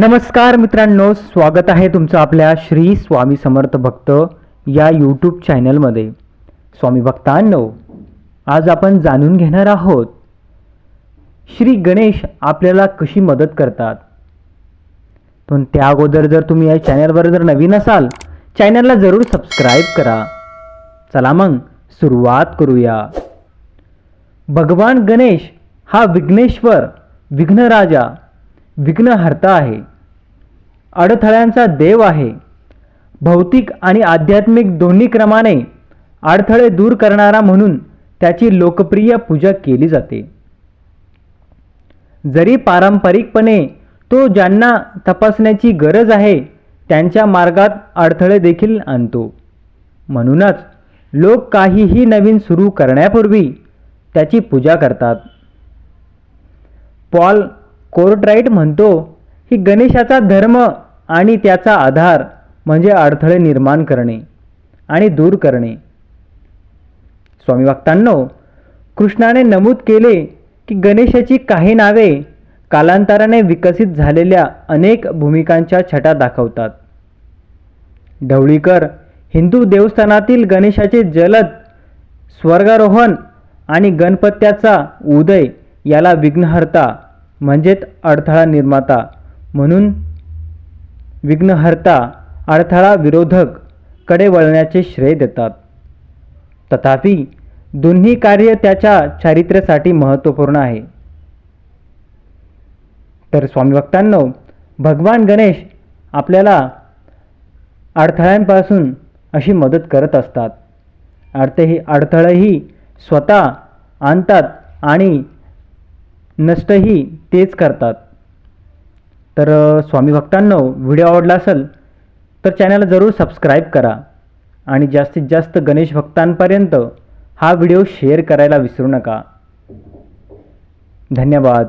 नमस्कार मित्रांनो स्वागत आहे तुमचं आपल्या श्री स्वामी समर्थ भक्त या यूट्यूब चॅनलमध्ये स्वामी भक्तांनो आज आपण जाणून घेणार आहोत श्री गणेश आपल्याला कशी मदत करतात? पण त्या अगोदर जर तुम्ही या चॅनलवर जर नवीन असाल चॅनलला जरूर सबस्क्राईब करा. चला मग सुरुवात करूया. भगवान गणेश हा विघ्नेश्वर विघ्नराजा विघ्नहर्ता आहे. अडथळ्यांचा देव आहे. भौतिक आणि आध्यात्मिक दोन्ही क्रमाने अडथळे दूर करणारा म्हणून त्याची लोकप्रिय पूजा केली जाते. जरी पारंपरिकपणे तो ज्यांना तपासण्याची गरज आहे त्यांच्या मार्गात अडथळे देखील आणतो. म्हणूनच लोक काहीही नवीन सुरू करण्यापूर्वी त्याची पूजा करतात. पॉल कोर्टराईट म्हणतो की गणेशाचा धर्म आणि त्याचा आधार म्हणजे अडथळे निर्माण करणे आणि दूर करणे. स्वामी भक्तांनो कृष्णाने नमूद केले की गणेशाची काही नावे कालांतराने विकसित झालेल्या अनेक भूमिकांच्या छटा दाखवतात. ढवळीकर हिंदू देवस्थानातील गणेशाचे जलद स्वर्गारोहण आणि गणपत्याचा उदय याला विघ्नहर्ता म्हणजेच अडथळा निर्माता. म्हणून विघ्नहर्ता अडथळा विरोधककडे वळण्याचे श्रेय देतात. तथापि दोन्ही कार्य त्याच्या चारित्र्यासाठी महत्त्वपूर्ण आहे. तर स्वामी भक्तांनो भगवान गणेश आपल्याला अडथळ्यांपासून अशी मदत करत असतात. अडथळे अडथळेही स्वतः आणतात आणि नष्टही तेच करतात. तर स्वामी भक्तांनो व्हिडिओ आवडला असेल तर चॅनलला जरूर सबस्क्राईब करा आणि जास्तीत जास्त गणेश भक्तांपर्यंत हा व्हिडिओ शेअर करायला विसरू नका. धन्यवाद.